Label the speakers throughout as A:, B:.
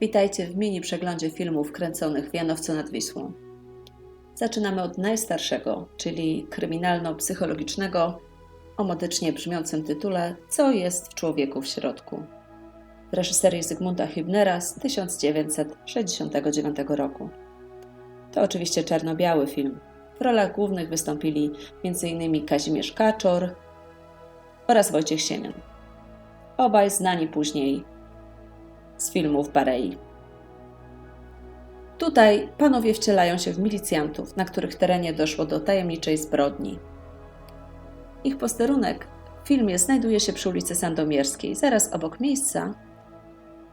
A: Witajcie w mini przeglądzie filmów kręconych w Janowcu nad Wisłą. Zaczynamy od najstarszego, czyli kryminalno-psychologicznego, o modycznie brzmiącym tytule Co jest w człowieku w środku? W reżyserii Zygmunta Hübnera z 1969 roku. To oczywiście czarno-biały film. W rolach głównych wystąpili m.in. Kazimierz Kaczor oraz Wojciech Siemion. Obaj znani później z filmów Barei. Tutaj panowie wcielają się w milicjantów, na których terenie doszło do tajemniczej zbrodni. Ich posterunek w filmie znajduje się przy ulicy Sandomierskiej, zaraz obok miejsca,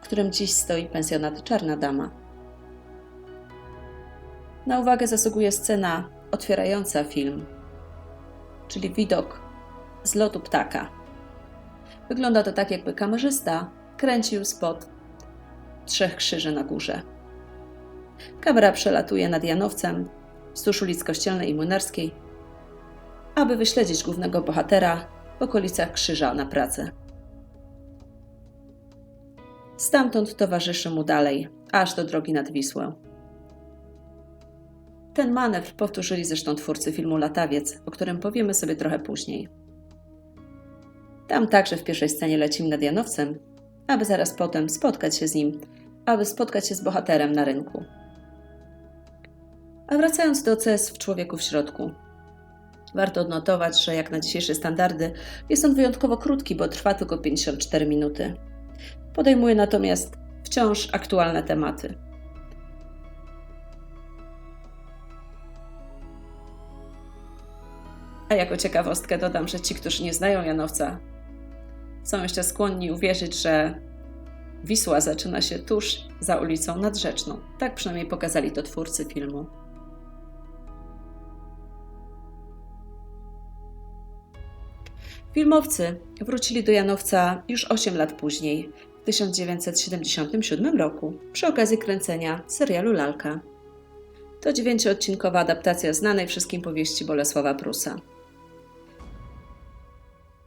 A: w którym dziś stoi pensjonat Czarna Dama. Na uwagę zasługuje scena otwierająca film, czyli widok z lotu ptaka. Wygląda to tak, jakby kamerzysta kręcił spod trzech krzyży na górze. Kamera przelatuje nad Janowcem, wzdłuż ulic Kościelnej i Młynarskiej, aby wyśledzić głównego bohatera w okolicach krzyża na pracę. Stamtąd towarzyszy mu dalej, aż do drogi nad Wisłę. Ten manewr powtórzyli zresztą twórcy filmu Latawiec, o którym powiemy sobie trochę później. Tam także w pierwszej scenie lecimy nad Janowcem, aby zaraz potem spotkać się z nim, aby spotkać się z bohaterem na rynku. A wracając do CS w człowieku w środku. Warto odnotować, że jak na dzisiejsze standardy jest on wyjątkowo krótki, bo trwa tylko 54 minuty. Podejmuje natomiast wciąż aktualne tematy. A jako ciekawostkę dodam, że ci, którzy nie znają Janowca, są jeszcze skłonni uwierzyć, że Wisła zaczyna się tuż za ulicą Nadrzeczną. Tak przynajmniej pokazali to twórcy filmu. Filmowcy wrócili do Janowca już 8 lat później, w 1977 roku, przy okazji kręcenia serialu Lalka. To dziewięcioodcinkowa adaptacja znanej wszystkim powieści Bolesława Prusa.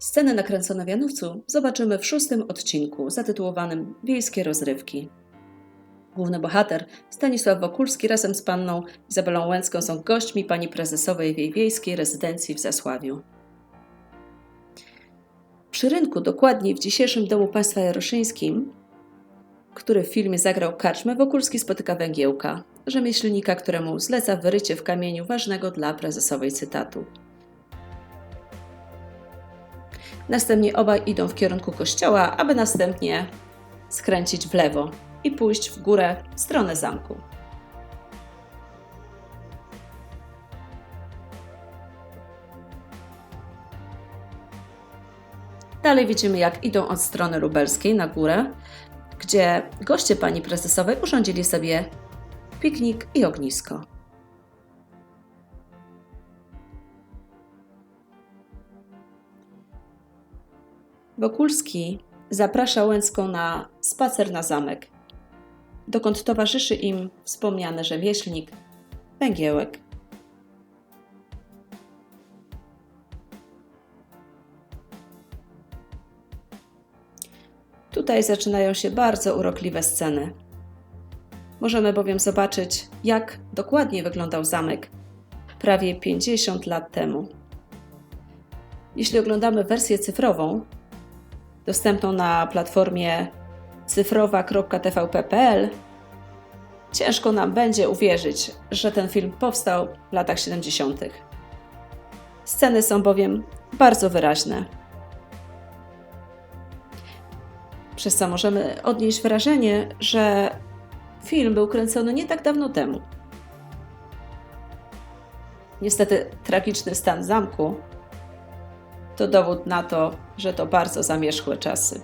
A: Scenę nakręcone w Janówcu zobaczymy w szóstym odcinku zatytułowanym Wiejskie rozrywki. Główny bohater, Stanisław Wokulski razem z panną Izabelą Łęcką są gośćmi pani prezesowej w jej wiejskiej rezydencji w Zasławiu. Przy rynku, dokładniej w dzisiejszym Domu Państwa Jaroszyńskim, który w filmie zagrał karczmę, Wokulski spotyka węgiełka, rzemieślnika, któremu zleca wyrycie w kamieniu ważnego dla prezesowej cytatu. Następnie obaj idą w kierunku kościoła, aby następnie skręcić w lewo i pójść w górę w stronę zamku. Dalej widzimy, jak idą od strony lubelskiej na górę, gdzie goście pani prezesowej urządzili sobie piknik i ognisko. Wokulski zaprasza Łęcką na spacer na zamek, dokąd towarzyszy im wspomniany rzemieślnik Węgiełek. Tutaj zaczynają się bardzo urokliwe sceny. Możemy bowiem zobaczyć, jak dokładnie wyglądał zamek prawie 50 lat temu. Jeśli oglądamy wersję cyfrową, dostępną na platformie cyfrowa.tvp.pl, ciężko nam będzie uwierzyć, że ten film powstał w latach 70. Sceny są bowiem bardzo wyraźne. Przez co możemy odnieść wrażenie, że film był kręcony nie tak dawno temu. Niestety tragiczny stan zamku to dowód na to, że to bardzo zamierzchłe czasy.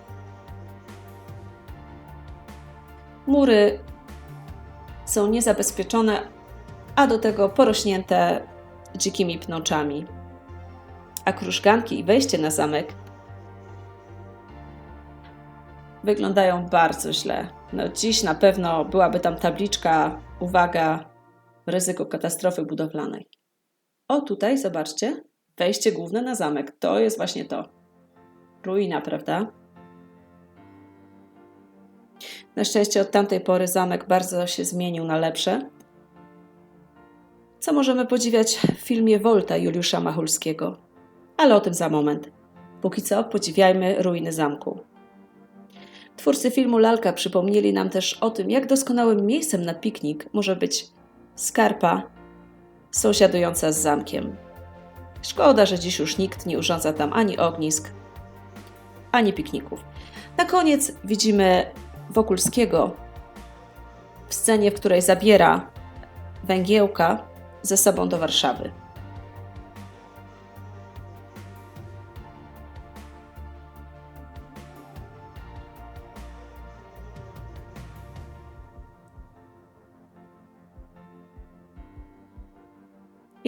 A: Mury są niezabezpieczone, a do tego porośnięte dzikimi pnoczami. A krużganki i wejście na zamek wyglądają bardzo źle. No, dziś na pewno byłaby tam tabliczka, uwaga, ryzyko katastrofy budowlanej. O, tutaj, zobaczcie, wejście główne na zamek. To jest właśnie to. Ruina, prawda? Na szczęście od tamtej pory zamek bardzo się zmienił na lepsze, co możemy podziwiać w filmie Volta Juliusza Machulskiego. Ale o tym za moment. Póki co podziwiajmy ruiny zamku. Twórcy filmu Lalka przypomnieli nam też o tym, jak doskonałym miejscem na piknik może być skarpa sąsiadująca z zamkiem. Szkoda, że dziś już nikt nie urządza tam ani ognisk, ani pikników. Na koniec widzimy Wokulskiego w scenie, w której zabiera węgiełka ze sobą do Warszawy.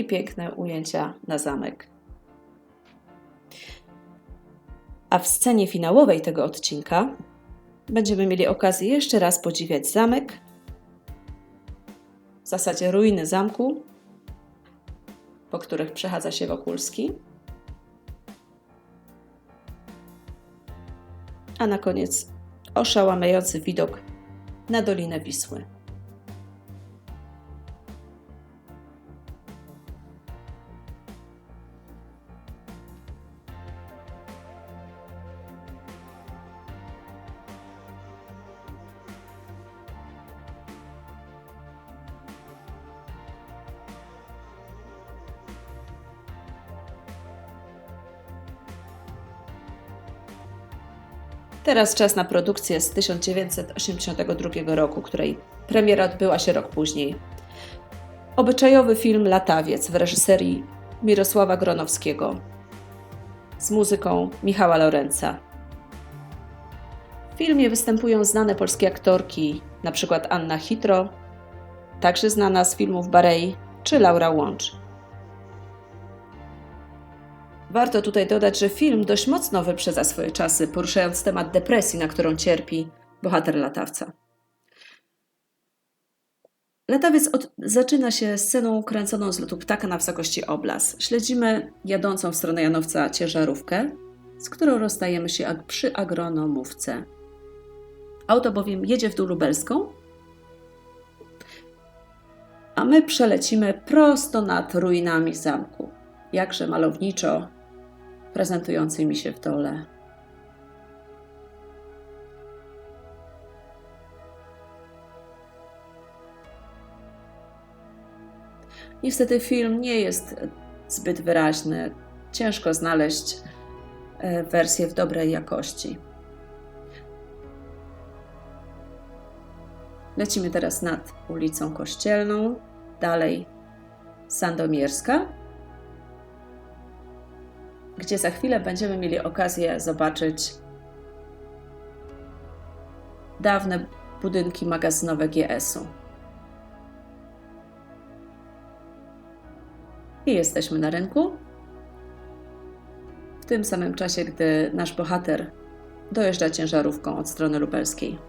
A: I piękne ujęcia na zamek. A w scenie finałowej tego odcinka będziemy mieli okazję jeszcze raz podziwiać zamek, w zasadzie ruiny zamku, po których przechadza się Wokulski. A na koniec oszałamiający widok na Dolinę Wisły. Teraz czas na produkcję z 1982 roku, której premiera odbyła się rok później. Obyczajowy film Latawiec w reżyserii Mirosława Gronowskiego z muzyką Michała Lorenza. W filmie występują znane polskie aktorki, np. Anna Hitro, także znana z filmów Barei, czy Laura Łącz. Warto tutaj dodać, że film dość mocno wyprzedza swoje czasy, poruszając temat depresji, na którą cierpi bohater latawca. Latawiec od, zaczyna się sceną kręconą z lotu ptaka na wysokości oblas. Śledzimy jadącą w stronę Janowca ciężarówkę, z którą rozstajemy się przy agronomówce. Auto bowiem jedzie w dół lubelską, a my przelecimy prosto nad ruinami zamku. Jakże malowniczo prezentującymi się w dole. Niestety film nie jest zbyt wyraźny. Ciężko znaleźć e, wersję w dobrej jakości. Lecimy teraz nad ulicą Kościelną, dalej Sandomierska gdzie za chwilę będziemy mieli okazję zobaczyć dawne budynki magazynowe GS-u. I jesteśmy na rynku. W tym samym czasie, gdy nasz bohater dojeżdża ciężarówką od strony lubelskiej.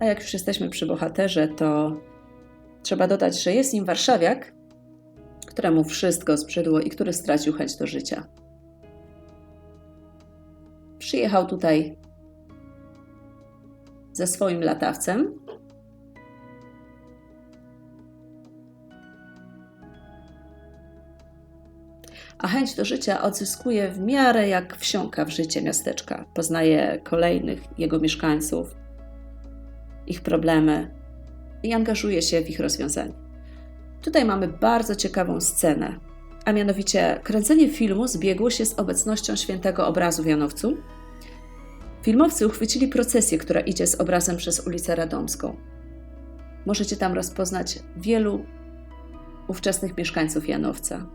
A: A jak już jesteśmy przy bohaterze, to trzeba dodać, że jest nim warszawiak, któremu wszystko zbrzydło i który stracił chęć do życia. Przyjechał tutaj ze swoim latawcem. A chęć do życia odzyskuje w miarę jak wsiąka w życie miasteczka. Poznaje kolejnych jego mieszkańców, ich problemy i angażuje się w ich rozwiązanie. Tutaj mamy bardzo ciekawą scenę, a mianowicie kręcenie filmu zbiegło się z obecnością świętego obrazu w Janowcu. Filmowcy uchwycili procesję, która idzie z obrazem przez ulicę Radomską. Możecie tam rozpoznać wielu ówczesnych mieszkańców Janowca.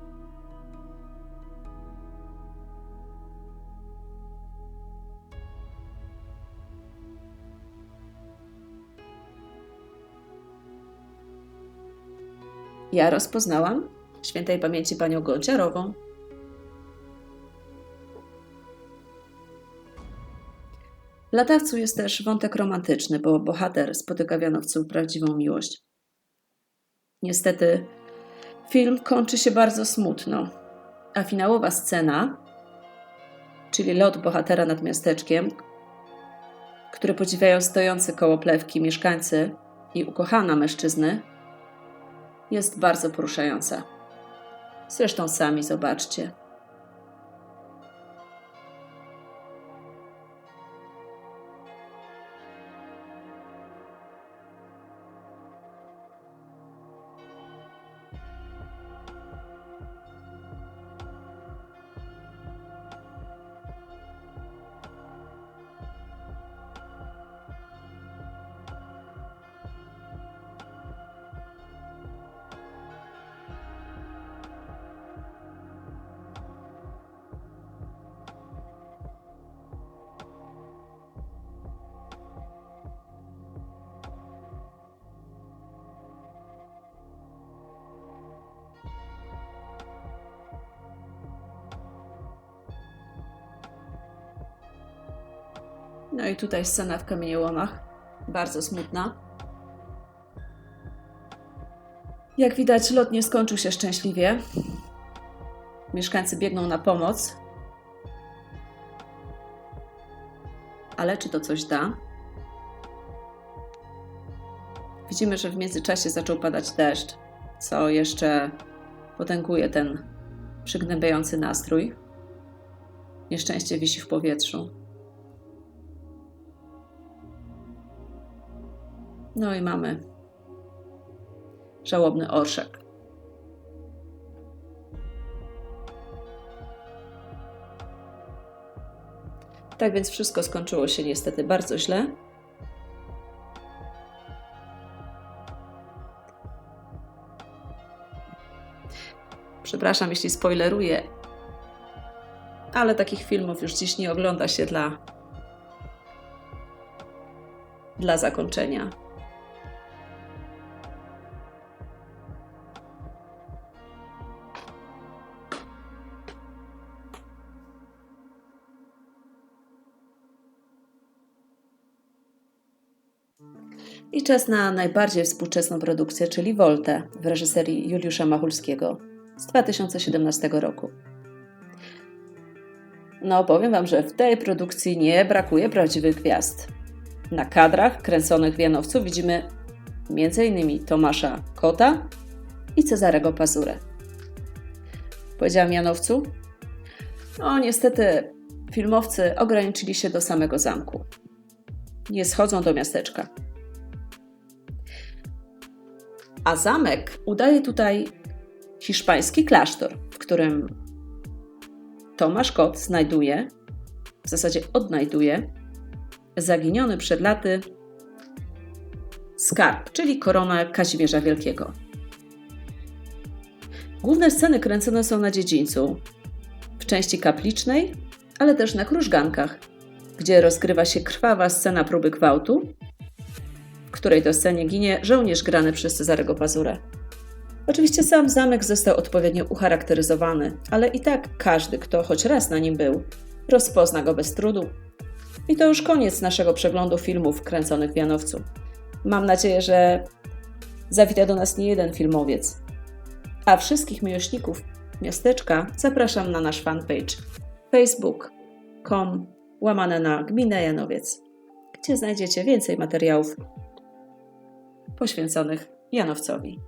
A: Ja rozpoznałam świętej pamięci panią Gonciarową. W latawcu jest też wątek romantyczny, bo bohater spotyka w Janowcu prawdziwą miłość. Niestety, film kończy się bardzo smutno, a finałowa scena, czyli lot bohatera nad miasteczkiem, który podziwiają stojący koło plewki mieszkańcy i ukochana mężczyzny, jest bardzo poruszająca. Zresztą sami zobaczcie. No i tutaj scena w kamieniołomach, bardzo smutna. Jak widać, lot nie skończył się szczęśliwie. Mieszkańcy biegną na pomoc. Ale czy to coś da? Widzimy, że w międzyczasie zaczął padać deszcz, co jeszcze potęguje ten przygnębiający nastrój. Nieszczęście wisi w powietrzu. No i mamy żałobny orszak. Tak więc wszystko skończyło się niestety bardzo źle. Przepraszam, jeśli spoileruję, ale takich filmów już dziś nie ogląda się dla, dla zakończenia. I czas na najbardziej współczesną produkcję, czyli Voltę w reżyserii Juliusza Machulskiego z 2017 roku. No, powiem Wam, że w tej produkcji nie brakuje prawdziwych gwiazd. Na kadrach kręconych w Janowcu widzimy m.in. Tomasza Kota i Cezarego Pazurę. Powiedziałam Janowcu? No, niestety filmowcy ograniczyli się do samego zamku. Nie schodzą do miasteczka. A zamek udaje tutaj hiszpański klasztor, w którym Tomasz Kot znajduje, w zasadzie odnajduje, zaginiony przed laty skarb, czyli korona Kazimierza Wielkiego. Główne sceny kręcone są na dziedzińcu, w części kaplicznej, ale też na krużgankach, gdzie rozgrywa się krwawa scena próby gwałtu, której to scenie ginie żołnierz grany przez Cezarego Pazurę. Oczywiście sam zamek został odpowiednio ucharakteryzowany, ale i tak każdy, kto choć raz na nim był, rozpozna go bez trudu. I to już koniec naszego przeglądu filmów kręconych w Janowcu. Mam nadzieję, że zawita do nas nie jeden filmowiec. A wszystkich miłośników miasteczka zapraszam na nasz fanpage facebook.com łamane na Gminę Janowiec, gdzie znajdziecie więcej materiałów poświęconych Janowcowi.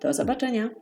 A: Do zobaczenia!